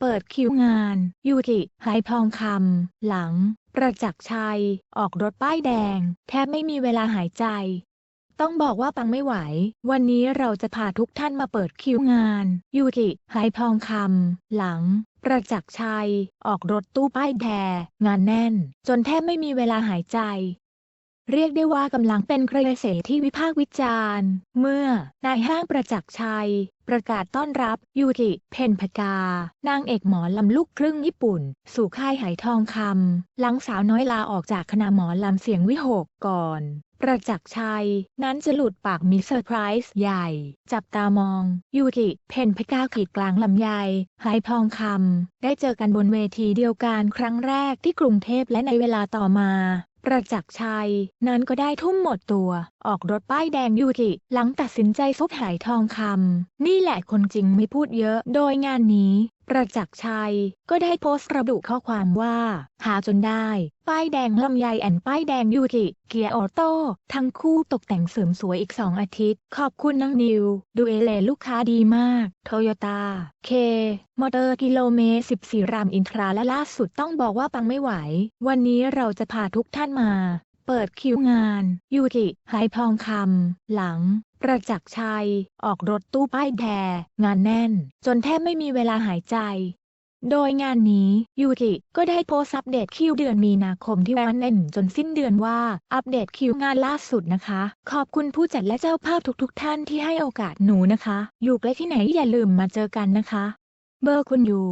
เปิดคิวงาน ยูกิหายทองคำหลัง ประจักษ์ชัย ออกรถป้ายแดง แทบไม่มีเวลาหายใจ ต้องบอกว่าปังไม่ไหว วันนี้เราจะพาทุกท่านมาเปิดคิวงาน ยูกิหายทองคำหลัง ประจักษ์ชัย ออกรถตู้ป้ายแดงงานแน่น จนแทบไม่มีเวลาหายใจ เรียกได้ว่ากำลังเป็นกระแสที่วิพากษ์วิจารณ์ เมื่อนายห้างประจักษ์ชัย ประกาศต้อนรับยูกิ เพนพกา นางเอกหมอลำลูกครึ่งญี่ปุ่น สู่ค่ายไหทองคำหลังสาวน้อยลาออกจากคณะหมอลำเสียงวิหกก่อน ประจักษ์ชัย นั้นจะหลุดปากมีเซอร์ไพรส์ใหญ่ จับตามอง ยูกิ เพนพกาขีดกลางลำไยไหทองคำได้เจอกันบนเวทีเดียวกันครั้งแรกที่กรุงเทพและในเวลาต่อมา ประจักษ์ชัย นั้นก็ได้ทุ่มหมดตัว ออกรถป้ายแดงยูกิ หลังตัดสินใจซบหายทองคำ นี่แหละคนจริงไม่พูดเยอะ โดยงานนี้ ประจักษ์ชัย ก็ได้โพสต์ระบุข้อความว่า หาจนได้ ป้ายแดงลำไยแอนป้ายแดงยูกิ เกียร์ออโต้ ทั้งคู่ตกแต่งเสริมสวยอีก 2 อาทิตย์ ขอบคุณน้องนิว ดูเอเลลูกค้าดีมาก โตโยต้า เค มอเตอร์กิโลเมตร 14 รามอินทราและล่าสุดต้องบอกว่าปังไม่ไหว วันนี้เราจะพาทุกท่านมาเปิดคิวงาน ยูกิไหทองคำ หลัง ประจักษ์ชัย ออกรถตู้ป้ายแดงงานแน่น จนแทบไม่มีเวลาหายใจ โดยงานนี้ยูกิก็ได้โพสต์อัปเดตคิวเดือนมีนาคมที่วันเน่นจนสิ้นเดือนว่าอัปเดตคิวงานล่าสุดนะคะ ขอบคุณผู้จัดและเจ้าภาพทุกๆทท่านที่ให้โอกาสหนูนะคะ อยู่ใกล้ที่ไหนอย่าลืมมาเจอกันนะคะ เบอร์คุณอยู่